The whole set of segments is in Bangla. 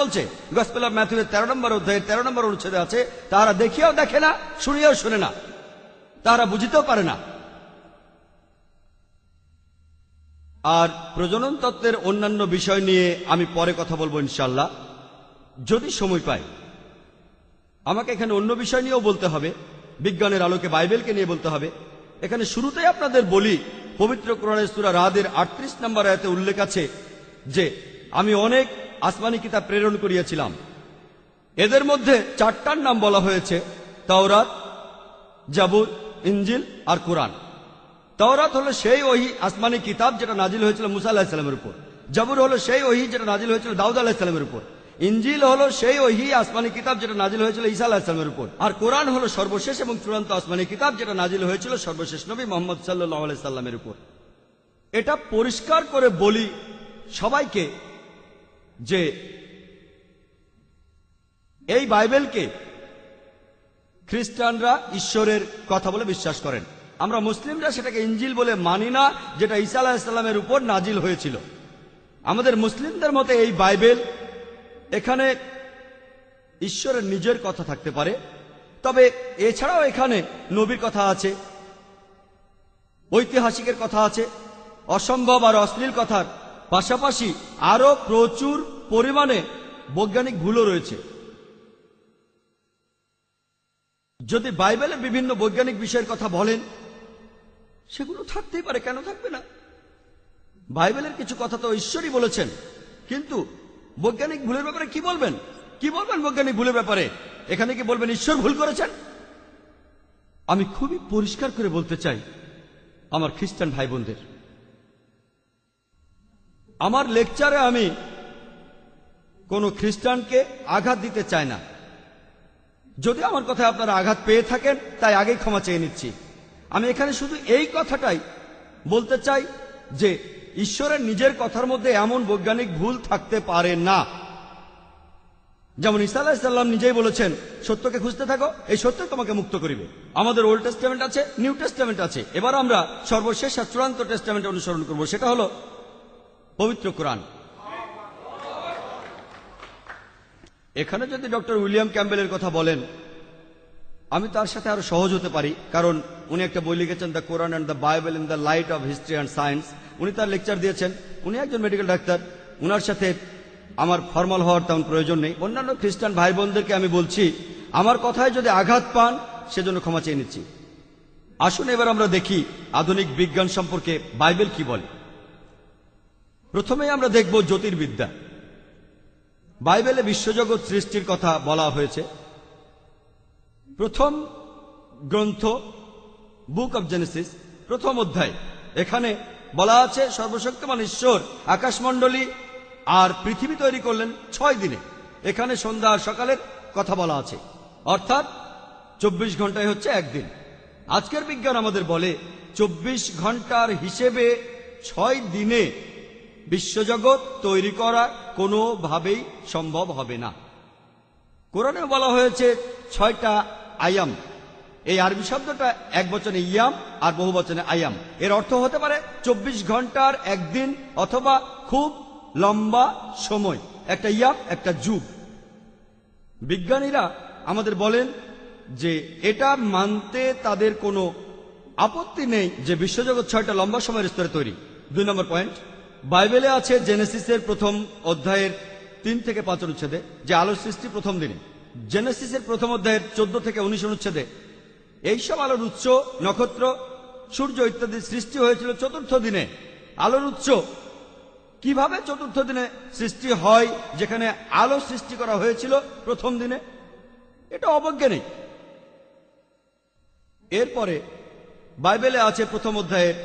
বলছে গসপেল অফ ম্যাথুয়ের তেরো নম্বর অধ্যায়ের তেরো নম্বর অনুচ্ছেদে আছে, তাহারা দেখিয়াও দেখে না, শুনিয়াও শুনে না। তাহারা বুঝিতেও পারে না। আর প্রজনন তত্ত্বের অন্যান্য বিষয় নিয়ে আমি পরে কথা বলব ইনশাল্লাহ যদি সময় পাই, আমাকে এখানে অন্য বিষয় নিয়েও বলতে হবে। বিজ্ঞানের আলোকে বাইবেলকে নিয়ে বলতে হবে। এখানে শুরুতেই আপনাদের বলি, পবিত্র কোরআনের সুরা রাদের আটত্রিশ নম্বর আয়াতে উল্লেখ আছে যে, আমি অনেক আসমানি কিতাব প্রেরণ করিয়াছিলাম। এদের মধ্যে চারটার নাম বলা হয়েছে, তাওরাত, জাবুর ইঞ্জিল আর কোরআন। তাওরাত হলো সেই ওহি আসমানি কিতাব যেটা নাজিল হয়েছিল মুসা আলাহিসাল্লামের উপর। জাবুর হলো সেই ওহি যেটা নাজিল হয়েছিল দাউদ আলাহিসাল্লামের উপর। ইঞ্জিল হলো সেই ওহি আসমানি কিতাব যেটা নাজিল হয়েছিল ঈসা আলাহিসাল্লামের উপর। আর কোরআন হলো সর্বশেষ এবং চূড়ান্ত আসমানি কিতাব যেটা নাজিল হয়েছিল সর্বশেষ নবী মোহাম্মদ সাল্লাহ আলাইসাল্লামের উপর। এটা পরিষ্কার করে বলি সবাইকে যে এই বাইবেলকে খ্রিস্টানরা ঈশ্বরের কথা বলে বিশ্বাস করেন। আমরা মুসলিমরা সেটাকে ইঞ্জিল বলে মানি না, যেটা ঈসা আলাহিসাল্লামের উপর নাজিল হয়েছিল। আমাদের মুসলিমদের মতে এই বাইবেল এখানে ঈশ্বরের নিজের কথা থাকতে পারে। তবে এছাড়াও এখানে নবীর কথা আছে, ঐতিহাসিকের কথা আছে, অসম্ভব আর অশ্লীল কথার পাশাপাশি আরও প্রচুর পরিমাণে বৈজ্ঞানিক ভুলও রয়েছে। যদি বাইবেলে বিভিন্ন বৈজ্ঞানিক বিষয়ের কথা বলেন, সেগুলো থাকতেই পারে, কেন থাকবে না? বাইবেলের কিছু কথা তো ঈশ্বরই বলেছেন, কিন্তু বৈজ্ঞানিক ভুলের ব্যাপারে কি বলবেন? কি বলবেন বৈজ্ঞানিক ভুলের ব্যাপারে? এখানে কি বলবেন, ঈশ্বর ভুল করেছেন? আমি খুবই পরিষ্কার করে বলতে চাই, আমার খ্রিস্টান ভাই বোনদের আমার লেকচারে আমি কোনো খ্রিস্টানকে আঘাত দিতে চাই না। যদি আমার কথায় আপনারা আঘাত পেয়ে থাকেন, তাই আগেই ক্ষমা চেয়ে নিচ্ছি। আমি এখানে শুধু এই কথাটাই বলতে চাই যে, ঈশ্বরের নিজের কথার মধ্যে এমন বৈজ্ঞানিক ভুল থাকতে পারে না। যেমন ইসা আলাহিসাল্লাম নিজেই বলেছেন, সত্যকে খুঁজতে থাকো, এই সত্য তোমাকে মুক্ত করিবে। আমাদের ওল্ড টেস্টামেন্ট আছে নিউ টেস্টামেন্ট আছে। এবার আমরা সর্বশেষ চূড়ান্ত টেস্টামেন্ট অনুসরণ করব। সেটা হলো পবিত্র কোরআন। এখানে যদি ডক্টর উইলিয়াম ক্যাম্বেলের কথা বলেন, আমি তার সাথে আরও সহজ হতে পারি, কারণ উনি একটা বই লিখেছেন, the Quran and the Bible in the light of history and science. উনি তার লেকচার দিয়েছেন। উনি একজন মেডিকেল ডাক্তার। উনার সাথে আমার ফর্মাল হওয়ার তেমন প্রয়োজন নেই। অন্যান্য খ্রিস্টান ভাই বোনদেরকে আমি বলছি, আমার কথায় যদি আঘাত পান, সেজন্য ক্ষমা চেয়ে নিচ্ছি। আসুন এবার আমরা দেখি আধুনিক বিজ্ঞান সম্পর্কে বাইবেল কি বলে। প্রথমেই আমরা দেখব জ্যোতির্বিদ্যা। বাইবেলে বিশ্বজগৎ সৃষ্টির কথা বলা হয়েছে। প্রথম গ্রন্থ, বুক অব জেনেসিস, প্রথম অধ্যায়। এখানে বলা আছে, সর্বশক্তিমান ঈশ্বর আকাশমণ্ডলী আর পৃথিবী তৈরি করলেন ছয় দিনে। এখানে সন্ধ্যা আর সকালের কথা বলা আছে। অর্থাৎ চব্বিশ ঘন্টায় হচ্ছে একদিন। আজকের বিজ্ঞান আমাদের বলে, চব্বিশ ঘণ্টার হিসেবে ছয় দিনে বিশ্বজগৎ তৈরি করা কোনোভাবেই সম্ভব হবে না। কোরআনে বলা হয়েছে, ছয়টা আয়াম। এই আরবি শব্দটা এক বচনে ইয়াম আর বহু বচনে আয়াম। এর অর্থ হতে পারে চব্বিশ ঘণ্টার একদিন অথবা খুব লম্বা সময়। একটা ইয়াম, একটা যুগ। বিজ্ঞানীরা আমাদের বলেন যে এটা মানতে তাদের কোনো আপত্তি নেই যে বিশ্বজগৎ ছয়টা লম্বা সময়ের স্তরে তৈরি। দুই নম্বর পয়েন্ট। বাইবেলে আছে জেনেসিসের প্রথম অধ্যায়ের তিন থেকে পাঁচ অনুচ্ছেদে, যে আলোর সৃষ্টি প্রথম দিনে। জেনেসিসের প্রথম অধ্যায়ের চোদ্দ থেকে উনিশ অনুচ্ছেদে, এইসব আলোর উৎস, নক্ষত্র, সূর্য ইত্যাদি সৃষ্টি হয়েছিল চতুর্থ দিনে। আলোর উৎস, কীভাবে চতুর্থ দিনে সৃষ্টি হয়, যেখানে আলো সৃষ্টি করা হয়েছিল প্রথম দিনে? এটা অবৈজ্ঞানিক এরপরে বাইবেলে আছে প্রথম অধ্যায়ের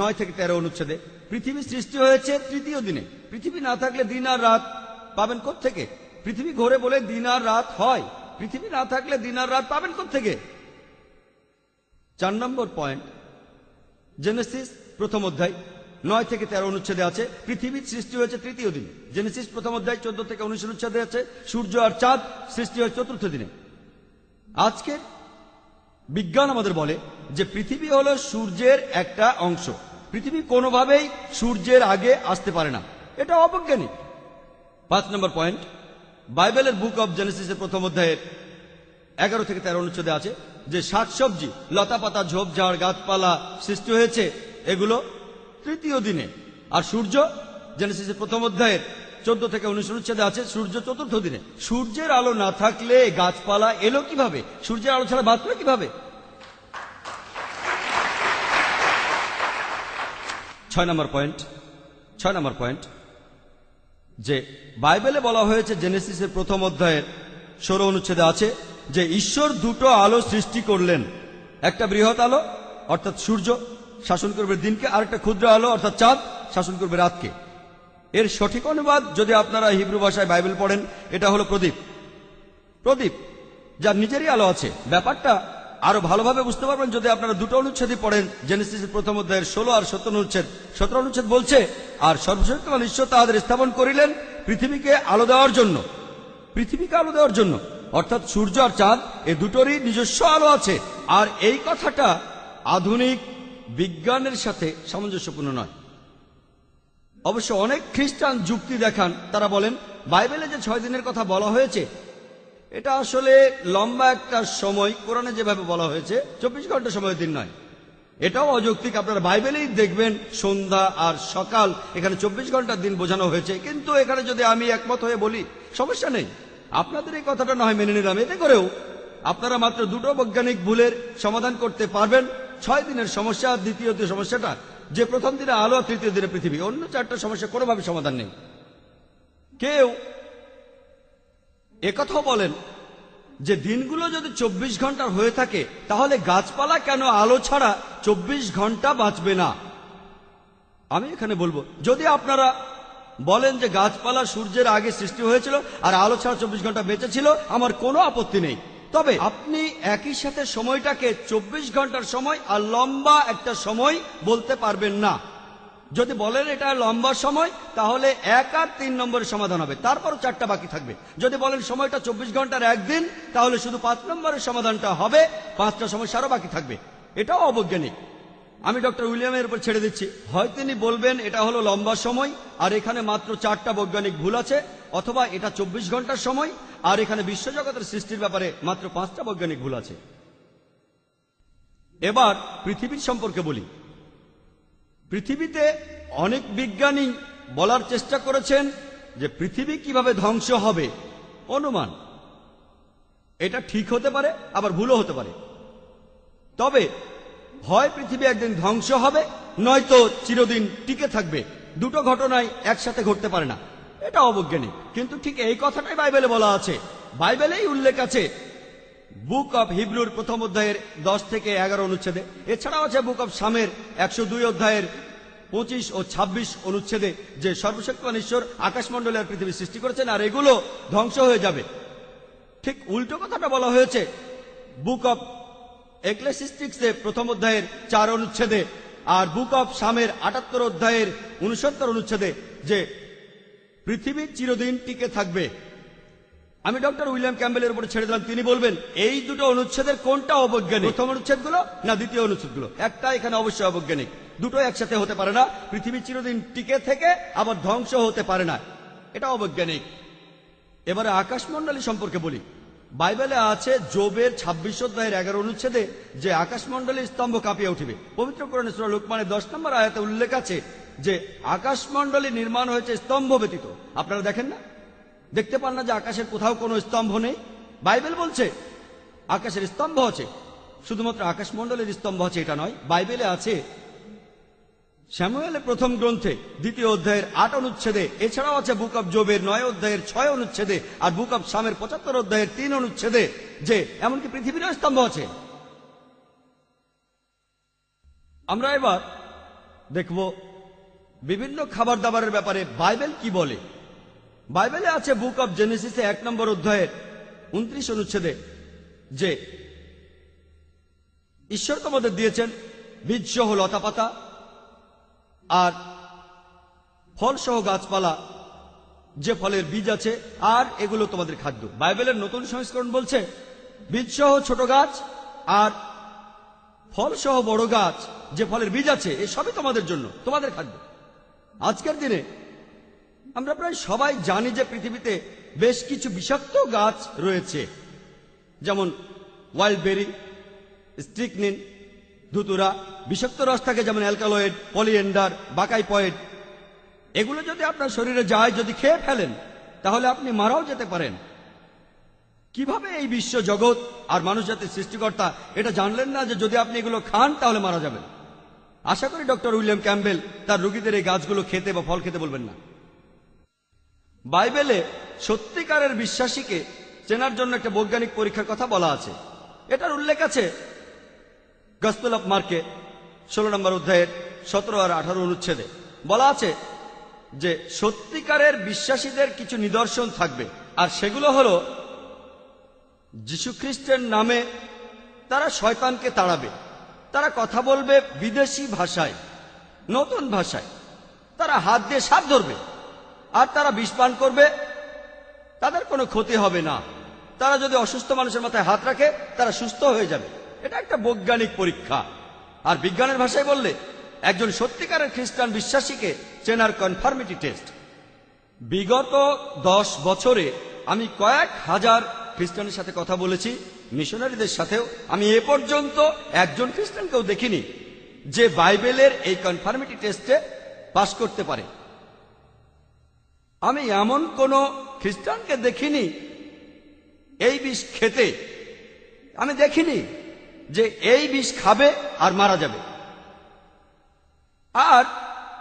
নয় থেকে তেরো অনুচ্ছেদে পৃথিবী সৃষ্টি হয়েছে তৃতীয় দিনে। পৃথিবী না থাকলে দিন আর রাত পাবেন থেকে পৃথিবী ঘোরে বলে দিন আর রাত হয়। পৃথিবী না থাকলে দিন আর রাত পাবেন থেকে চার নম্বর পয়েন্ট জেনেসিস প্রথম অধ্যায়, নয় থেকে তেরো অনুচ্ছেদে আছে, পৃথিবীর সৃষ্টি হয়েছে তৃতীয় দিনে। জেনেসিস প্রথম অধ্যায়, চোদ্দ থেকে উনিশ অনুচ্ছেদে আছে, সূর্য আর চাঁদ সৃষ্টি হয় চতুর্থ দিনে। আজকে বিজ্ঞান আমাদের বলে যে পৃথিবী হলো সূর্যের একটা অংশ। পৃথিবী কোনোভাবেই সূর্যের আগে আসতে পারে না। এটা অবৈজ্ঞানিক। পাঁচ নম্বর পয়েন্ট, বাইবেলের বুক অব জেনেসিসের প্রথম অধ্যায়ের এগারো থেকে তেরো অনুচ্ছেদে আছে যে শাকসবজি লতাপাতা ঝোপঝাড় গাছপালা সৃষ্টি হয়েছে, এগুলো তৃতীয় দিনে। আর সূর্য, জেনেসিসের প্রথম অধ্যায়ের চোদ্দ থেকে উনিশ অনুচ্ছেদে আছে, সূর্য চতুর্থ দিনে। সূর্যের আলো না থাকলে গাছপালা এলো কীভাবে? সূর্যের আলো ছাড়া বাঁচলো কীভাবে? ছয় নম্বর পয়েন্ট, ছয় নম্বর পয়েন্ট, যে বাইবেলে বলা হয়েছে, জেনেসিসের প্রথম অধ্যায়ের ষোলো অনুচ্ছেদে আছে যে, ঈশ্বর দুটো আলো সৃষ্টি করলেন। একটা বৃহৎ আলো, অর্থাৎ সূর্য, শাসন করবে দিনকে, আর একটা ক্ষুদ্র আলো, অর্থাৎ চাঁদ, শাসন করবে রাতকে। এর সঠিক অনুবাদ যদি আপনারা হিব্রু ভাষায় বাইবেল পড়েন, এটা হলো প্রদীপ। প্রদীপ, যার নিজেরই আলো আছে। ব্যাপারটা আরও ভালোভাবে বুঝতে পারবেন যদি আপনারা দুটো অনুচ্ছেদই পড়েন জেনেসিসের প্রথম অধ্যায়ের ষোলো আর সত্তর অনুচ্ছেদ। সতেরো অনুচ্ছেদ বলছে, আর সর্বশক্তিমান ঈশ্বর তাহাদের স্থাপন করিলেন পৃথিবীকে আলো দেওয়ার জন্য। পৃথিবীকে আলো দেওয়ার জন্য। অর্থাৎ সূর্য আর চাঁদ, এ দুটোরই নিজস্ব আলো আছে। আর এই কথাটা আধুনিক বিজ্ঞানের সাথে সামঞ্জস্যপূর্ণ নয়। অবশ্য অনেক খ্রিস্টান যুক্তি দেখান, তারা বলেন, বাইবেলে যে ছয় দিনের কথা বলা হয়েছে এটা আসলে লম্বা একটা সময়, কোরআনে যেভাবে বলা হয়েছে, চব্বিশ ঘণ্টা সময়ের দিন নয়। এটাও অযৌক্তিক, আপনারা বাইবেলেই দেখবেন, সন্ধ্যা আর সকাল, এখানে চব্বিশ ঘণ্টার দিন বোঝানো হয়েছে। কিন্তু এখানে যদি আমি একমত হয়ে বলি, সমস্যা নেই। আপনাদের এই কথাটা না হয় মেনে নিলাম। এতে করেও আপনারা মাত্র দুটো বৈজ্ঞানিক ভুলের সমাধান করতে পারবেন। ছয় দিনের সমস্যা, দ্বিতীয় সমস্যাটা, যে প্রথম দিনে আলো, তৃতীয় দিনে পৃথিবী। অন্য চারটা সমস্যা কোনোভাবে সমাধান নেই। কেউ একথাও বলেন, যে দিনগুলো যদি চব্বিশ ঘণ্টার হয়ে থাকে, তাহলে গাছপালা কেন আলো ছাড়া চব্বিশ ঘণ্টা বাঁচবে না? আমি এখানে বলব, যদি আপনারা বলেন যে গাছপালা সূর্যের আগে সৃষ্টি হয়েছিল আর আলো ছাড়া চব্বিশ ঘণ্টা বেঁচে ছিল, আমার কোনো আপত্তি নেই। তবে আপনি একই সাথে সময়টাকে চব্বিশ ঘণ্টার সময় আর লম্বা একটা সময় বলতে পারবেন না। যদি বলেন এটা লম্বা সময়, তাহলে এক আর তিন নম্বরের সমাধান হবে। তারপর চারটা বাকি থাকবে। যদি বলেন সময়টা চব্বিশ ঘণ্টার একদিন, তাহলে শুধু পাঁচ নম্বরের সমাধানটা হবে। পাঁচটা সমস্যা আরও বাকি থাকবে। এটাও অবৈজ্ঞানিক। আমি ডক্টর উইলিয়ামের উপর ছেড়ে দিচ্ছি। হয় তিনি বলবেন এটা হলো লম্বা সময়, আর এখানে মাত্র চারটা বৈজ্ঞানিক ভুল আছে, অথবা এটা চব্বিশ ঘণ্টার সময়, আর এখানে বিশ্বজগতের সৃষ্টির ব্যাপারে মাত্র পাঁচটা বৈজ্ঞানিক ভুল আছে। এবার পৃথিবীর সম্পর্কে বলি। পৃথিবীতে অনেক বিজ্ঞানী বলার চেষ্টা করেছেন যে পৃথিবী কীভাবে ধ্বংস হবে। অনুমান। এটা ঠিক হতে পারে, আবার ভুলও হতে পারে। তবে হয় পৃথিবী একদিন ধ্বংস হবে, নয়তো চিরদিন টিকে থাকবে। দুটো ঘটনাই একসাথে ঘটতে পারে না। এটা অবৈজ্ঞানিক। কিন্তু ঠিক এই কথাটাই বাইবেলে বলা আছে। বাইবেলেই উল্লেখ আছে বুক অব হিব্রুর প্রথম অধ্যায়ের দশ থেকে এগারো অনুচ্ছেদে। এছাড়াও আছে বুক অব সামের একশো দুই অধ্যায়ের পঁচিশ ও ২৬ অনুচ্ছেদে, যে সর্বশক্তিমান ঈশ্বর আকাশমণ্ডলে আর পৃথিবী সৃষ্টি করেছেন আর এগুলো ধ্বংস হয়ে যাবে। ঠিক উল্টো কথাটা বলা হয়েছে, বুক অব এক্লেসিস্টিক্সে প্রথম অধ্যায়ের চার অনুচ্ছেদে আর বুক অব সামের আটাত্তর অধ্যায়ের উনসত্তর অনুচ্ছেদে, যে পৃথিবী চিরদিন টিকে থাকবে। আমি ডক্টর উইলিয়াম ক্যাম্বেলের উপরে ছেড়ে দিলাম। তিনি বলবেন, এই দুটো অনুচ্ছেদের কোনটা অবৈজ্ঞানিক? প্রথম অনুচ্ছেদগুলো না দ্বিতীয় অনুচ্ছেদগুলো? একটা এখানে অবশ্যই অবৈজ্ঞানিক। দুটো একসাথে হতে পারে না। পৃথিবী চিরদিন টিকে থেকে আবার ধ্বংস হতে পারে না। এটা অবৈজ্ঞানিক। এবারে আকাশমণ্ডলী সম্পর্কে বলি। বাইবেলে আছে জোবের ছাব্বিশ অধ্যায়ের এগারো অনুচ্ছেদে যে আকাশমণ্ডলী স্তম্ভ কাঁপিয়ে উঠিবে। পবিত্র করণে সুরা লোকমানের দশ নম্বর আয়াতে উল্লেখ আছে যে, আকাশমণ্ডলী নির্মাণ হয়েছে স্তম্ভ ব্যতীত। আপনারা দেখেন না? দেখতে পান না যে আকাশের কোথাও কোনো স্তম্ভ নেই? বাইবেল বলছে, আকাশের স্তম্ভ আছে। শুধুমাত্র আকাশমণ্ডলের স্তম্ভ আছে, এটা নয়, বাইবেলে আছে। শ্যামুয়েলের প্রথম গ্রন্থে, দ্বিতীয় অধ্যায়ের আট অনুচ্ছেদে, এছাড়াও আছে বুক অব জোবের নয় অধ্যায়ের ছয় অনুচ্ছেদে, আর বুক অব সামের পঁচাত্তর অধ্যায়ের তিন অনুচ্ছেদে, যে এমনকি পৃথিবীরও স্তম্ভ আছে। আমরা এবার দেখব বিভিন্ন খাবার দাবারের ব্যাপারে বাইবেল কি বলে। বাইবেলে আছে বুক অব জেনেসিসে এক নম্বর অধ্যায়ের উনত্রিশ অনুচ্ছেদে যে, ঈশ্বর তোমাদের দিয়েছেন বীজ সহ লতা পাতা আর ফলসহ গাছপালা, যে ফলের বীজ আছে, আর এগুলো তোমাদের খাদ্য। বাইবেলের নতুন সংস্করণ বলছে বীজ সহ ছোট গাছ আর ফলসহ বড় গাছ, যে ফলের বীজ আছে এসবই তোমাদের জন্য, তোমাদের খাদ্য। আজকের দিনে আমরা প্রায় সবাই জানি যে পৃথিবীতে বেশ কিছু বিষাক্ত গাছ রয়েছে। যেমন ওয়াইল্ড বেরি স্ট্রিকনিন, ধুতুরা, বিষাক্ত রস থাকে যেমন অ্যালকালয়েড পলিএন্ডার বাকাই পয়েড এগুলো যদি আপনার শরীরে যায়, যদি খেয়ে ফেলেন, তাহলে আপনি মারাও যেতে পারেন। কীভাবে এই বিশ্ব জগৎ আর মানুষ জাতির সৃষ্টিকর্তা এটা জানলেন না যে যদি আপনি এগুলো খান, তাহলে মারা যাবেন? আশা করি ডক্টর উইলিয়াম ক্যাম্বেল তার রোগীদের এই গাছগুলো খেতে বা ফল খেতে বলবেন না। বাইবেলে সত্যিকারের বিশ্বাসীকে চেনার জন্য একটা বৈজ্ঞানিক পরীক্ষার কথা বলা আছে। এটার উল্লেখ আছে গসপেল অফ মার্কে, ষোলো নম্বর অধ্যায়ের সতেরো আর আঠারো অনুচ্ছেদে। বলা আছে যে, সত্যিকারের বিশ্বাসীদের কিছু নিদর্শন থাকবে। আর সেগুলো হলো, যীশুখ্রিস্টের নামে তারা শয়তানকে তাড়াবে। তারা কথা বলবে বিদেশি ভাষায়, নতুন ভাষায়। তারা হাত দিয়ে সাপ ধরবে। আর তারা বিষ পান করবে, তাদের কোনো ক্ষতি হবে না। তারা যদি অসুস্থ মানুষের মাথায় হাত রাখে, তারা সুস্থ হয়ে যাবে। এটা একটা বৈজ্ঞানিক পরীক্ষা। আর বিজ্ঞানের ভাষায় বললে, একজন সত্যিকারের খ্রিস্টান বিশ্বাসীকে চেনার কনফার্মিটি টেস্ট। বিগত দশ বছরে আমি কয়েক হাজার খ্রিস্টানের সাথে কথা বলেছি, মিশনারিদের সাথেও। আমি এ পর্যন্ত একজন খ্রিস্টানকেও দেখিনি যে বাইবেলের এই কনফার্মিটি টেস্টে পাশ করতে পারে। আমি এমন কোন খ্রিস্টানকে দেখিনি, এই বিষ খেতে। আমি দেখিনি যে এই বিষ খাবে আর মারা যাবে। আর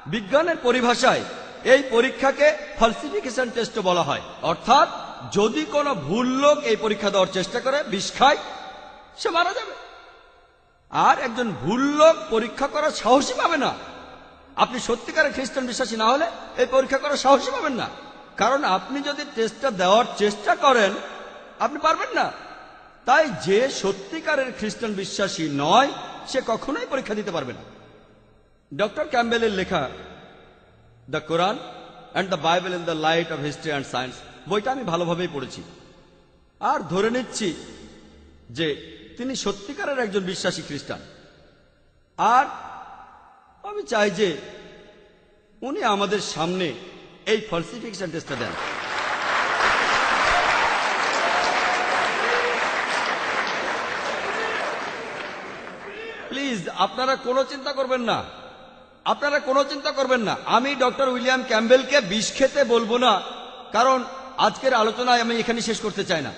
বিজ্ঞানের পরিভাষায় এই পরীক্ষাকে ফলসিফিকেশন টেস্ট বলা হয়। অর্থাৎ যদি কোনো ভুল লোক এই পরীক্ষা দেওয়ার চেষ্টা করে, বিষ খায়, সে মারা যাবে। আর একজন ভুল লোক পরীক্ষা করার সাহসী পাবে না। আপনি সত্যিকারের খ্রিস্টান বিশ্বাসী না হলে এই পরীক্ষা করার সাহসী পাবেন না। কারণ আপনি যদি টেস্টটা দেওয়ার চেষ্টা করেন, আপনি পারবেন না। তাই যে সত্যিকারের খ্রিস্টান বিশ্বাসী নয়, সে কখনোই পরীক্ষা দিতে পারবে না। ডক্টর ক্যাম্বেলের লেখা, the Quran and the Bible in the light of history and science বইটা আমি ভালোভাবেই পড়েছি। আর ধরে নিচ্ছি যে তিনি সত্যিকারের একজন বিশ্বাসী খ্রিস্টান। আর আমি চাই যে উনি আমাদের সামনে এই ফলসিফিকেশন টেস্টটা দেন। প্লিজ, আপনারা কোনো চিন্তা করবেন না। আপনারা কোনো চিন্তা করবেন না। আমি ডক্টর উইলিয়াম ক্যাম্বেলকে বিষ খেতে বলব না, কারণ আজকের আলোচনায় আমি এখানে শেষ করতে চাই না।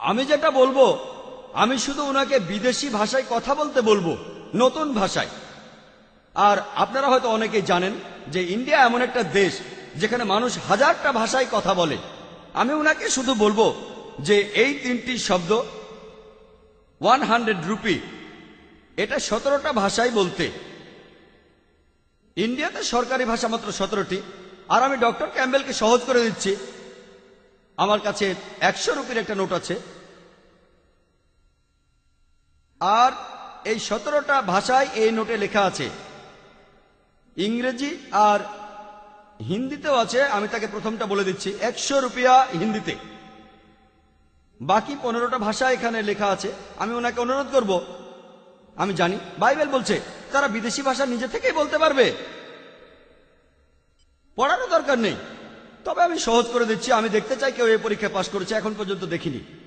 আমি যেটা বলব, আমি শুধু ওনাকে বিদেশি ভাষায় কথা বলতে বলব। নতুন ভাষায়। আর আপনারা হয়তো অনেকেই জানেন যে ইন্ডিয়া এমন একটা দেশ যেখানে মানুষ হাজারটা ভাষায় কথা বলে। আমি ওনাকে শুধু বলব যে এই তিনটি শব্দ, ওয়ান হান্ড্রেড রুপি, এটা সতেরোটা ভাষায় বলতে। ইন্ডিয়াতে সরকারি ভাষা মাত্র সতেরোটি, আর আমি ডক্টর ক্যাম্বেলকে সহজ করে দিচ্ছি। আমার কাছে একশো রুপির একটা নোট আছে। আর এই সতেরোটা ভাষায় এই নোটে লেখা আছে। ইংরেজি আর হিন্দিতেও আছে, আমি তাকে প্রথমটা বলে দিচ্ছি। একশো রুপিয়া হিন্দিতে। বাকি পনেরোটা ভাষা এখানে লেখা আছে। আমি ওনাকে অনুরোধ করব। আমি জানি। বাইবেল বলছে, তারা বিদেশি ভাষা নিজে থেকেই বলতে পারবে। পড়ানো দরকার নেই। তবে আমি সহজ করে দিচ্ছি। আমি দেখতে চাই কেউ এই পরীক্ষায় পাশ করেছে, এখন পর্যন্ত দেখিনি।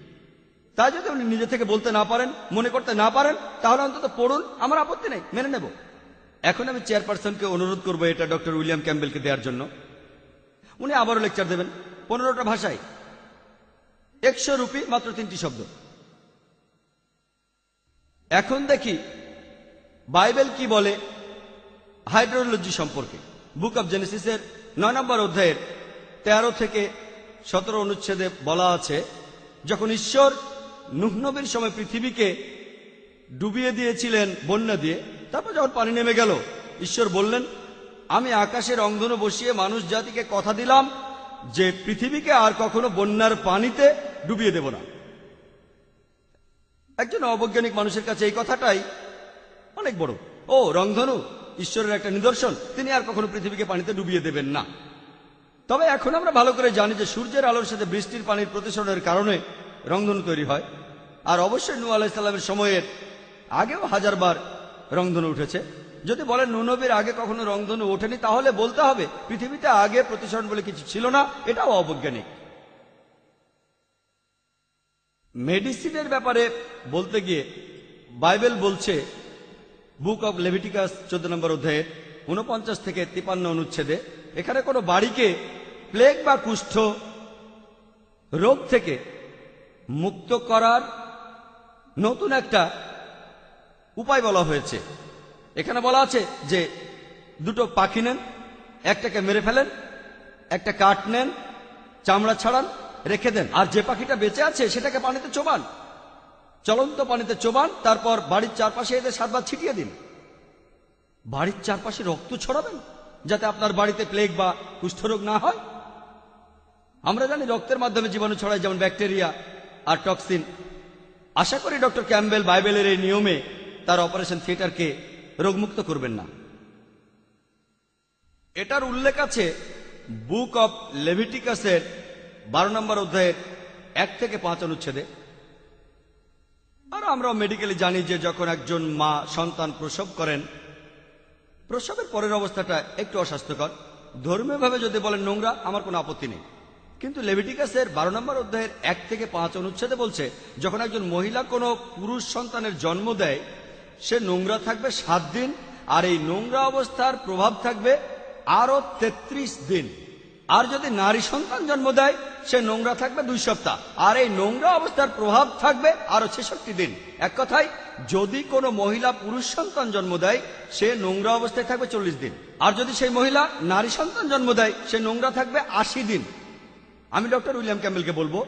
তাই যদি উনি নিজে থেকে বলতে না পারেন, মনে করতে না পারেন, তাহলে অন্তত পড়ুন, আমার আপত্তি নেই, মেনে নেব। এখন আমি চেয়ারপারসনকে অনুরোধ করব এটা ডক্টর উইলিয়াম ক্যাম্বেলকে দেওয়ার জন্য। উনি আবারও লেকচার দেবেন, পনেরোটা ভাষায়। একশো রুপি মাত্র তিনটি শব্দ। এখন দেখি, বাইবেল কি বলে হাইড্রোলজি সম্পর্কে। বুক অব জেনেসিসের নয় নম্বর অধ্যায়ের তেরো থেকে সতেরো অনুচ্ছেদে বলা আছে, যখন ঈশ্বর নুহ নবীর সময় পৃথিবীকে ডুবিয়ে দিয়েছিলেন, বন্যা দিয়ে। তারপর যখন পানি নেমে গেল, ঈশ্বর বললেন, আমি আকাশের রংধনু বসিয়ে মানুষ জাতিকে কথা দিলাম যে পৃথিবীকে আর কখনো বন্যার পানিতে ডুবিয়ে দেব না। একজন অবৈজ্ঞানিক মানুষের কাছে এই কথাটাই অনেক বড়। ও রংধনু, ঈশ্বরের একটা নিদর্শন, তিনি আর কখনো পৃথিবীকে পানিতে ডুবিয়ে দেবেন না। তবে এখন আমরা ভালো করে জানি যে সূর্যের আলোর সাথে বৃষ্টির পানির প্রতিসরণের কারণে রংধনু তৈরি হয়। আর অবশ্যই নু আলাইসাল্লামের সময়ের আগেও হাজারবার রংধনু উঠেছে। যদি বলেন নুনবীর আগে কখনো রংধনু ওঠেনি, তাহলে বলতে হবে পৃথিবীতে আগে প্রতিসরণ বলে কিছু ছিল না, এটাও অবৈজ্ঞানিক। মেডিসিনের ব্যাপারে বলতে গিয়ে বাইবেল বলছে, বুক অব লেভিটিকাস, চোদ্দ নম্বর অধ্যায়ের উনপঞ্চাশ থেকে তিপান্ন অনুচ্ছেদে, এখানে কোনো বাড়িকে প্লেগ বা কুষ্ঠ রোগ থেকে মুক্ত করার নতুন একটা উপায় বলা হয়েছে। এখানে বলা আছে যে দুটো পাখি নেন, একটাকে মেরে ফেলেন, একটা কাঠ নেন, চামড়া ছাড়ান, রেখে দেন। আর যে পাখিটা বেঁচে আছে, সেটাকে পানিতে চোবান। চলন্ত পানিতে চোবান, তারপর বাড়ির চারপাশে এদের সাতবার ছিটিয়ে দিন। বাড়ির চারপাশে রক্ত ছড়াবেন, যাতে আপনার বাড়িতে প্লেগ বা কুষ্ঠরোগ না হয়। আমরা জানি রক্তের মাধ্যমে জীবাণু ছড়ায়, যেমন ব্যাকটেরিয়া আর টক্সিন। আশা করি ডক্টর ক্যাম্বেল বাইবেলের এই নিয়মে তার অপারেশন থিয়েটারকে রোগমুক্ত করবেন না। এটার উল্লেখ আছে বুক অব লেভিটিকাসের বারো নম্বর অধ্যায়ের এক থেকে পাঁচ অনুচ্ছেদে। আর আমরাও মেডিকেলি জানি যে যখন একজন মা সন্তান প্রসব করেন, প্রসবের পরের অবস্থাটা একটু অস্বাস্থ্যকর। ধর্মীয়ভাবে যদি বলেন নোংরা, আমার কোনো আপত্তি নেই। কিন্তু লেভিটিকাসের বারো নম্বর অধ্যায়ের এক থেকে পাঁচ অনুচ্ছেদে বলছে, যখন একজন মহিলা কোনো পুরুষ সন্তানের জন্ম দেয়, সে নোংরা থাকবে সাত দিন, আর এই নোংরা অবস্থার প্রভাব থাকবে আরও ৩৩ দিন। আর যদি নারী সন্তান জন্ম দেয়, সে নোংরা থাকবে দুই সপ্তাহ, আর এই নোংরা অবস্থার প্রভাব থাকবে আরও ছেষট্টি দিন। এক কথায়, যদি কোনো মহিলা পুরুষ সন্তান জন্ম দেয়, সে নোংরা অবস্থায় থাকবে চল্লিশ দিন। আর যদি সেই মহিলা নারী সন্তান জন্ম দেয়, সে নোংরা থাকবে আশি দিন। আমি ডক্টর উইলিয়াম ক্যাম্বেলকে বলব,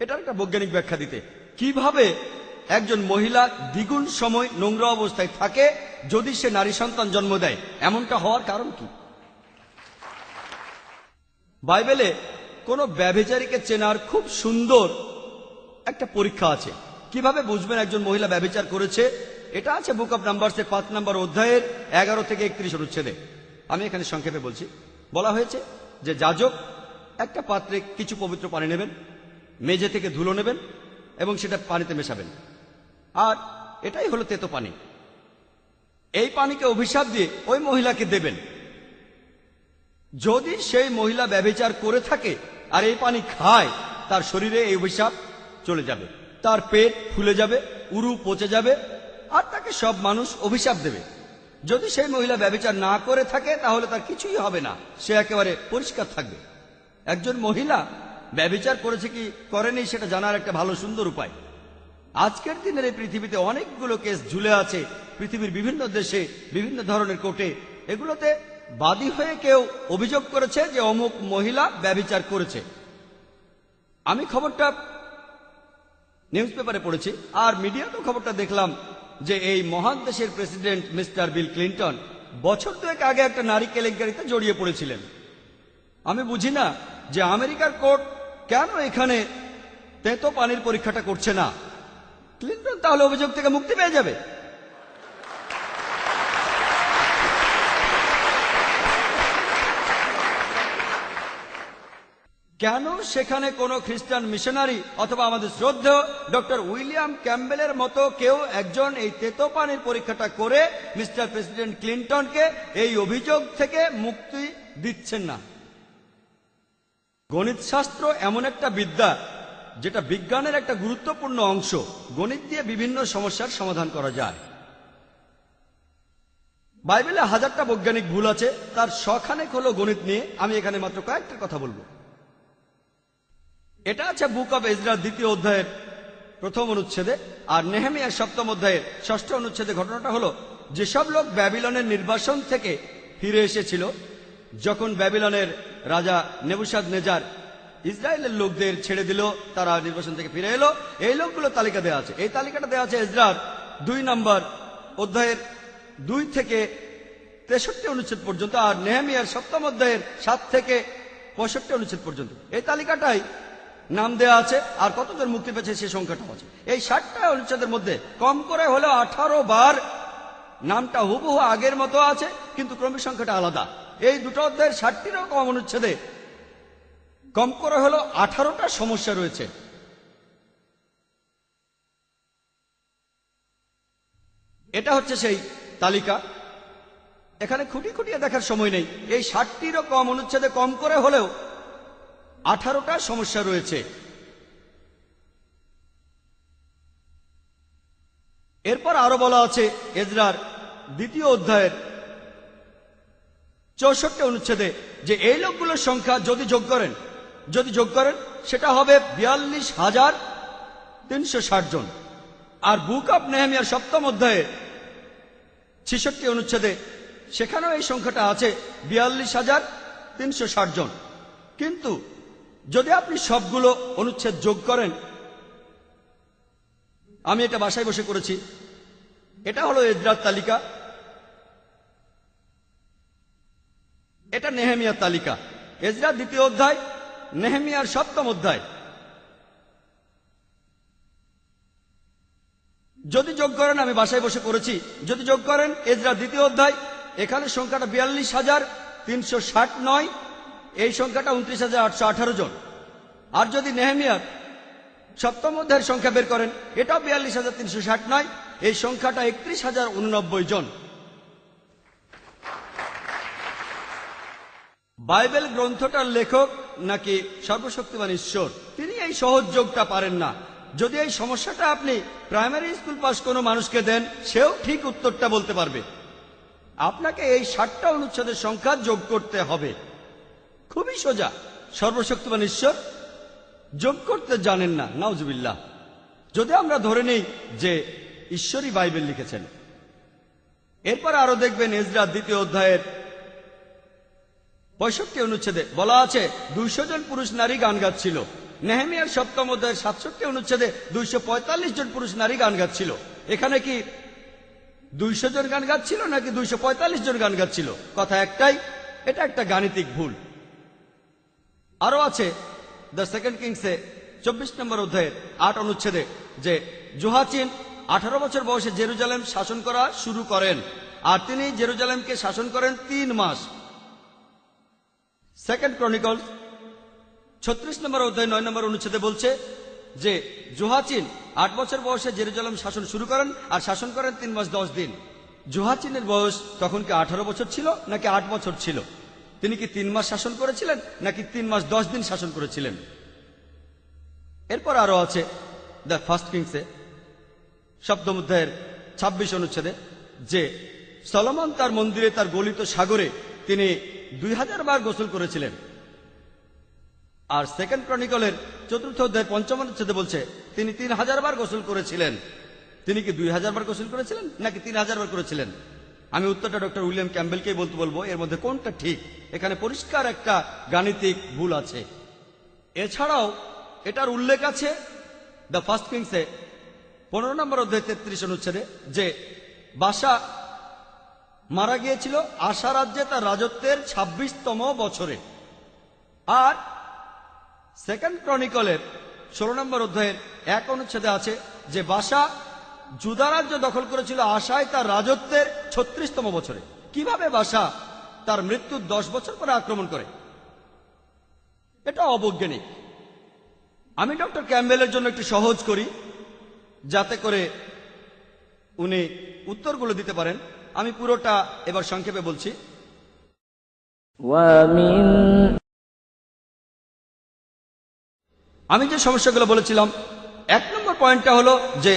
এটার একটা বৈজ্ঞানিক ব্যাখ্যা দিতে। কীভাবে একজন মহিলা দ্বিগুণ সময় নোংরা অবস্থায় থাকে যদি সে নারী সন্তান জন্ম দেয়? এমনটা হওয়ার কারণ কি? বাইবেলে কোন ব্যভিচারীকে চেনার খুব সুন্দর একটা পরীক্ষা আছে। কীভাবে বুঝবেন একজন মহিলা ব্যভিচার করেছে? এটা আছে বুক অব নাম্বারস পাঁচ নম্বর অধ্যায়ের এগারো থেকে একত্রিশ অনুচ্ছেদে আমি এখানে সংক্ষেপে বলছি। বলা হয়েছে যে যাজক একটা পাত্রে কিছু পবিত্র পানি নেবেন, মেঝে থেকে ধুলো নেবেন, এবং সেটা পানিতে মেশাবেন। আর এটাই হলো তেতো পানি। এই পানিকে অভিশাপ দিয়ে ওই মহিলাকে দেবেন। যদি সেই মহিলা ব্যভিচার করে থাকে আর এই পানি খায়, তার শরীরে এই অভিশাপ চলে যাবে। তার পেট ফুলে যাবে, উরু পচে যাবে, আর তাকে সব মানুষ অভিশাপ দেবে। যদি সেই মহিলা ব্যভিচার না করে থাকে, তাহলে তার কিছুই হবে না। সে একেবারে পরিষ্কার থাকবে। একজন মহিলা ব্যভিচার করেছে কি করেনি সেটা জানার একটা ভালো সুন্দর উপায়। আজকের দিনের এই পৃথিবীতে অনেকগুলো কেস ঝুলে আছে, পৃথিবীর বিভিন্ন দেশে, বিভিন্ন ধরনের কোর্টে। এগুলোতে বাদী হয়ে কেউ অভিযোগ করেছে যে অমুক মহিলা ব্যভিচার করেছে। আমি খবরটা নিউজ পেপারে পড়েছি, আর মিডিয়াতেও খবরটা দেখলাম যে এই মহান দেশের প্রেসিডেন্ট মিস্টার বিল ক্লিন্টন বছর দুয়েক আগে একটা নারী কেলেঙ্কারিতে জড়িয়ে পড়েছিলেন। আমি বুঝি না যে আমেরিকার কোর্ট কেন এখানে তেতো পানির পরীক্ষাটা করছে না? ক্লিন্টন তাহলে অভিযোগ থেকে মুক্তি পেয়ে যাবে। কেন সেখানে কোনো খ্রিস্টান মিশনারি অথবা আমাদের শ্রদ্ধেয় ডক্টর উইলিয়াম ক্যাম্বেলের মতো কেউ একজন এই তেতো পানির পরীক্ষাটা করে মিস্টার প্রেসিডেন্ট ক্লিন্টনকে এই অভিযোগ থেকে মুক্তি দিচ্ছেন না? গণিত শাস্ত্র এমন একটা বিদ্যা যেটা বিজ্ঞানের একটা গুরুত্বপূর্ণ অংশ। গণিত দিয়ে বিভিন্ন সমস্যার সমাধান করা যায়। বাইবেলে হাজারটা বৈজ্ঞানিক ভুল আছে, তার শখানেক হলো গণিত নিয়ে। আমি এখানে মাত্র কয়েকটা কথা বলব। এটা আছে বুক অব এজরার দ্বিতীয় অধ্যায়ের প্রথম অনুচ্ছেদে, আর নেহেমিয়ার সপ্তম অধ্যায়ের ষষ্ঠ অনুচ্ছেদে ঘটনাটা হলো, যেসব লোক ব্যাবিলনের নির্বাসন থেকে ফিরে এসেছিল, যখন ব্যাবিলনের রাজা নেবুসাদ নেজার ইসরায়েলের লোকদের ছেড়ে দিল, তারা নির্বাচন থেকে ফিরে এলো। এই লোকগুলো তালিকা দেওয়া আছে। এই তালিকাটা দেওয়া আছে ইসরার দুই নম্বর অধ্যায়ের দুই থেকে তেষট্টি অনুচ্ছেদ পর্যন্ত আর নেহেমিয়ার সপ্তম অধ্যায়ের সাত থেকে পঁয়ষট্টি অনুচ্ছেদ পর্যন্ত। এই তালিকাটাই নাম দেওয়া আছে আর কতজন মুক্তি পেয়েছে সেই সংখ্যাটাও আছে। এই ষাটটা অনুচ্ছেদের মধ্যে কম করে হলেও আঠারো বার নামটা হুবহু আগের মতো আছে, কিন্তু ক্রমিক সংখ্যাটা আলাদা। এই দুটো অধ্যায়ের ষাটটিরও কম অনুচ্ছেদে। কম করে হলো আঠারোটা সমস্যা রয়েছে। এটা হচ্ছে সেই তালিকা। এখানে খুঁটি খুঁটিয়ে দেখার সময় নেই। এই ষাটটিরও কম অনুচ্ছেদে কম করে হলেও আঠারোটা সমস্যা রয়েছে। এরপর আরও বলা আছে এজরার দ্বিতীয় অধ্যায়ের চৌষট্টি অনুচ্ছেদে যে এই লোকগুলোর সংখ্যা যদি যোগ করেন, যদি যোগ করেন, সেটা হবে বিয়াল্লিশ হাজার তিনশো জন। আর বুক অব নেহেমিয়ার সপ্তম অধ্যায়ে ছেষট্টি অনুচ্ছেদে সেখানেও এই সংখ্যাটা আছে বিয়াল্লিশ হাজার তিনশো জন। কিন্তু যদি আপনি সবগুলো অনুচ্ছেদ যোগ করেন, আমি এটা বাসায় বসে করেছি। এটা হলো এজরার তালিকা। এটা নেহেমিয়ার তালিকা। এজরা দ্বিতীয় অধ্যায়, নেহেমিয়ার সপ্তম অধ্যায়। যদি যোগ করেন, আমি বাসায় বসে করেছি যদি যোগ করেন, এজরা দ্বিতীয় অধ্যায়, এখানে সংখ্যাটা বিয়াল্লিশ হাজার তিনশো ষাট নয়, এই সংখ্যাটা উনত্রিশ হাজার আটশো আঠারো জন। আর যদি নেহেমিয়ার সপ্তম অধ্যায়ের সংখ্যা বের করেন, এটাও বিয়াল্লিশ হাজার তিনশো ষাট নয়, এই সংখ্যাটা একত্রিশ হাজার উননব্বই জন। বাইবেল গ্রন্থটার লেখক নাকি সর্বশক্তিমান ঈশ্বর? তিনি এই সহজ যোগটা পারেন না। যদি এই সমস্যাটা আপনি প্রাইমারি স্কুল পাস কোনো মানুষকে দেন, সেও ঠিক উত্তরটা বলতে পারবে। আপনাকে এই ষাটটা অনুচ্ছেদের সংখ্যা যোগ করতে হবে। খুবই সোজা। সর্বশক্তিমান ঈশ্বর? যোগ করতে জানেন না। নাউজুবিল্লাহ। যদি আমরা ধরে নেই যে ঈশ্বরই বাইবেল লিখেছেন। এরপর আরও দেখবেন এজরা দ্বিতীয় অধ্যায়ের পঁয়ষট্টি অনুচ্ছেদে বলা আছে, দুইশো জন পুরুষ নারী গান গাচ্ছিল। নেহেমিয়ার সপ্তম অধ্যায়ের সাতষট্টি অনুচ্ছেদে দুইশো পঁয়তাল্লিশ জন পুরুষ নারী গান গাচ্ছিল। এখানে কি দুইশো জন গান গাচ্ছিল নাকি দুইশো পঁয়তাল্লিশ জন গান গাচ্ছিল? কথা একটাই, এটা একটা গাণিতিক ভুল। আরও আছে, দ্য সেকেন্ড কিংসে চব্বিশ নম্বর অধ্যায়ের আট অনুচ্ছেদে যে, জোহাচিন আঠারো বছর বয়সে জেরুজালেম শাসন করা শুরু করেন, আর তিনি জেরুজালেমকে শাসন করেন তিন মাস। সেকেন্ড ক্রনিকল ছত্রিশ নম্বর অধ্যায়, নয় নম্বর অনুচ্ছেদে বলছে যে, জোহাচিন আট বছর বয়সে জেরুজালেম শাসন শুরু করেন আর শাসন করেন তিন মাস দশ দিন। জোহাচিনের বয়স তখন কি আঠারো বছর ছিল নাকি আট বছর ছিল? তিনি কি তিন মাস শাসন করেছিলেন নাকি তিন মাস দশ দিন শাসন করেছিলেন? এরপর আরও আছে দ্য ফার্স্ট কিংসে, সপ্তম অধ্যায়ের ছাব্বিশ অনুচ্ছেদে যে, সলমন তার মন্দিরে তার গলিত সাগরে তিনি দুই হাজার বার গোসল করেছিলেন। আর সেকেন্ড ক্রনিকলের চতুর্থ অধ্যায় পঞ্চম অনুচ্ছেদে বলছে, তিনি তিন হাজার বার গোসল করেছিলেন। তিনি কি দুই হাজার বার গোসল করেছিলেন, নাকি তিন হাজার বার করেছিলেন? আমি উত্তরটা ডক্টর উইলিয়াম ক্যাম্বেলকেই বলতে বলব, এর মধ্যে কোনটা ঠিক, এখানে পরিষ্কার একটা গাণিতিক ভুল আছে। এছাড়াও এটার উল্লেখ আছে দ্য ফার্স্ট কিংসে, পনেরো নম্বর অধ্যায় তেত্রিশ অনুচ্ছেদে, যে বাসা মারা গিয়েছিল আশা রাজ্যে তার রাজত্বের ছাব্বিশতম বছরে। আর সেকেন্ড ক্রনিকলের ষোলো নম্বর অধ্যায়ের এক অনুচ্ছেদে আছে যে বাসা জুদা রাজ্য দখল করেছিল আশায় তার রাজত্বের ছত্রিশতম বছরে। কীভাবে বাসা তার মৃত্যুর দশ বছর পরে আক্রমণ করে? এটা অবৈজ্ঞানিক। আমি ডক্টর ক্যাম্বেলের জন্য একটু সহজ করি, যাতে করে উনি উত্তরগুলো দিতে পারেন। আমি পুরোটা এবার সংক্ষেপে বলছি। আমি যে সমস্যাগুলো বলেছিলাম এক নম্বর পয়েন্টটা হলো যে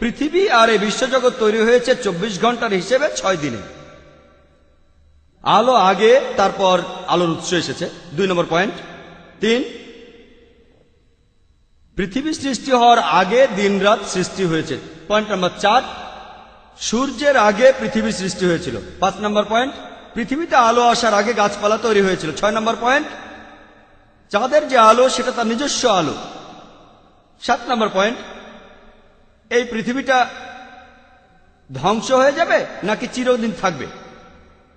পৃথিবী আর এই বিশ্বজগৎ তৈরি হয়েছে ২৪ ঘণ্টার হিসেবে ছয় দিনে। আলো আগে তারপর আলোর উৎস এসেছে। দুই নম্বর পয়েন্ট। তিন পৃথিবী সৃষ্টি হওয়ার আগে দিন রাত সৃষ্টি হয়েছে। পয়েন্ট নম্বর চার সূর্যের আগে পৃথিবী সৃষ্টি হয়েছিল। পাঁচ নম্বর পয়েন্ট, পৃথিবীতে আলো আসার আগে গাছপালা তৈরি হয়েছিল। ছয় নম্বর পয়েন্ট, চাঁদের যে আলো, সেটা তার নিজস্ব আলো। সাত নম্বর পয়েন্ট, এই পৃথিবীটা ধ্বংস হয়ে যাবে নাকি চিরদিন থাকবে?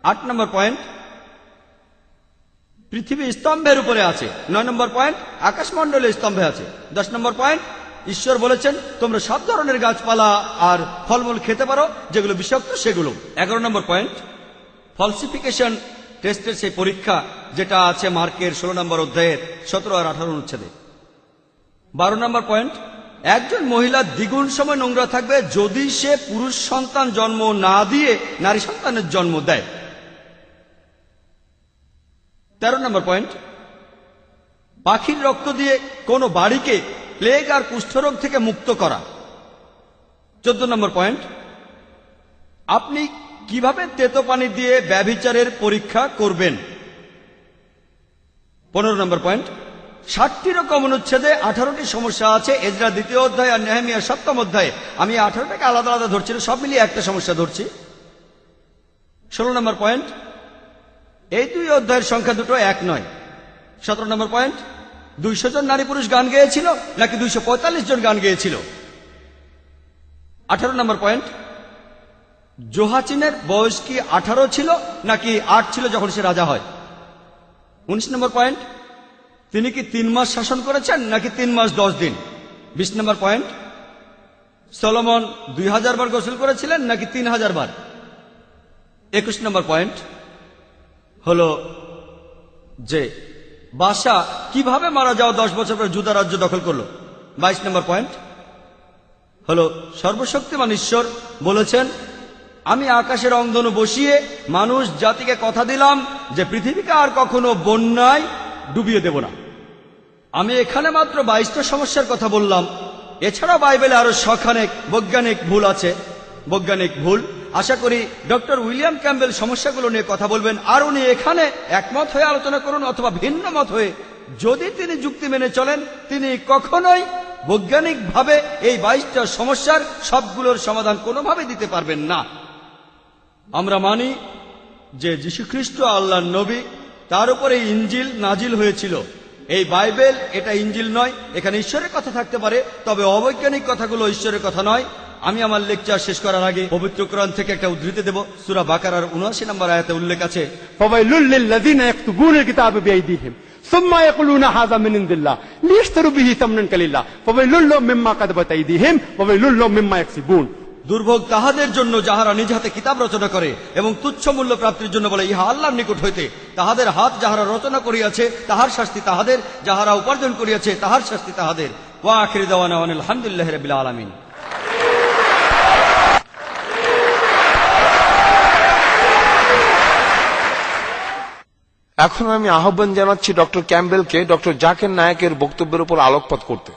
আট নম্বর পয়েন্ট, পৃথিবী স্তম্ভের উপরে আছে। নয় নম্বর পয়েন্ট, আকাশমণ্ডলে স্তম্ভে আছে। দশ নম্বর পয়েন্ট ঈশ্বর বলেছেন, তোমরা সব ধরনের গাছপালা আর ফলমূল খেতে পারো, যেগুলো বিষাক্ত, সেগুলো। এগারো নম্বর পয়েন্ট ফলসিফিকেশন টেস্টের সেই পরীক্ষা, যেটা আছে মার্কের ষোলো নম্বর অধ্যায়ের সতেরো আর আঠারো অনুচ্ছেদে। বারো নম্বর পয়েন্ট, একজন মহিলা দ্বিগুণ সময় নোংরা থাকবে যদি সে পুরুষ সন্তান জন্ম না দিয়ে নারী সন্তানের জন্ম দেয়। তেরো নম্বর পয়েন্ট, পাখির রক্ত দিয়ে কোনো বাড়িকে প্লেগ আর কুষ্ঠরোগ থেকে মুক্ত করা। চোদ্দ নম্বর পয়েন্ট। আপনি কীভাবে তেতো পানি দিয়ে ব্যভিচারের পরীক্ষা করবেন? পনেরো নম্বর পয়েন্ট। ষাটটি রকম অনুচ্ছেদে আঠারোটি সমস্যা আছে। এজরা দ্বিতীয় অধ্যায় আর নেহামিয়া সপ্তম অধ্যায়ে। আমি আঠারোটাকে আলাদা আলাদা ধরছি, সব মিলিয়ে একটা সমস্যা ধরছি। ষোলো নম্বর পয়েন্ট। এই দুই অধ্যায়ের সংখ্যা দুটো এক নয়। সতেরো নম্বর পয়েন্ট। দুইশো জন নারী পুরুষ গান গেয়েছিল, নাকি দুইশো পঁয়তাল্লিশ জন গান গেয়েছিল? আঠারো নম্বর পয়েন্ট। জোহাচিনের বয়স কি আঠারো ছিল, নাকি আট ছিল যখন সে রাজা হয়? উনিশ নম্বর পয়েন্ট। তিনি কি তিন মাস শাসন করেছেন, নাকি তিন মাস দশ দিন? বিশ নম্বর পয়েন্ট। সলমন দুই হাজার বার গোসল করেছিলেন, নাকি তিন হাজার বার? একুশ নম্বর পয়েন্ট হলো যে বাসা কীভাবে মারা যাওয়া দশ বছর পরে জুদা রাজ্য দখল করল? বাইশ নম্বর পয়েন্ট। হলো, সর্বশক্তিমান ঈশ্বর বলেছেন, আমি আকাশের অংধনু বসিয়ে মানুষ জাতিকে কথা দিলাম যে পৃথিবীকে আর কখনো বন্যায় ডুবিয়ে দেব না। আমি এখানে মাত্র বাইশটা সমস্যার কথা বললাম। এছাড়া বাইবেলে আরও শখানেক বৈজ্ঞানিক ভুল আছে। বৈজ্ঞানিক ভুল আশা করি ডক্টর উইলিয়াম ক্যাম্বেল সমস্যাগুলো নিয়ে কথা বলবেন আর উনি এখানে একমত হয়ে আলোচনা করুন অথবা ভিন্ন মত হয়ে। যদি তিনি যুক্তি মেনে চলেন, তিনি কখনোই বৈজ্ঞানিকভাবে এই বাইশটা সমস্যার সবগুলোর সমাধান কোনোভাবে দিতে পারবেন না। আমরা মানি যে যীশুখ্রিস্ট আল্লাহর নবী, তার উপরে ইঞ্জিল নাজিল হয়েছিল। এই বাইবেল এটা ইঞ্জিল নয়, এখানে ঈশ্বরের কথা থাকতে পারে, তবে অবৈজ্ঞানিক কথাগুলো ঈশ্বরের কথা নয়। আমি আমার লেকচার শেষ করার আগে পবিত্র কোরআন থেকে একটা উদ্ধৃতি দেব সুরা বাকারার উনআশি নম্বর আয়াতে উল্লেখ আছে فويل للذين يكتبون الكتاب بأيديهم ثم يقولون هذا من عند الله ليشتروا به ثمنا قليلا فويل لهم مما كتبت أيديهم وويل لهم مما يكسبون দুর্ভোগ তাহাদের জন্য যাহারা নিজ হাতে কিতাব রচনা করে এবং তুচ্ছ মূল্য প্রাপ্তির জন্য বলে ইহা আল্লাহর নিকট হইতে তাহাদের হাত যাহারা রচনা করিয়াছে তাহার শাস্তি তাহাদের যাহারা উপার্জন করিয়াছে তাহার শাস্তি তাহাদের ওয়া আখিরি দাওয়ানা আলহামদুলিল্লাহ রাব্বিল আলামিন এখন আমি আহ্বান জানাচ্ছি ডক্টর ক্যাম্বেলকে ডক্টর জাকের নায়কের বক্তব্যের উপর আলোকপাত করতে।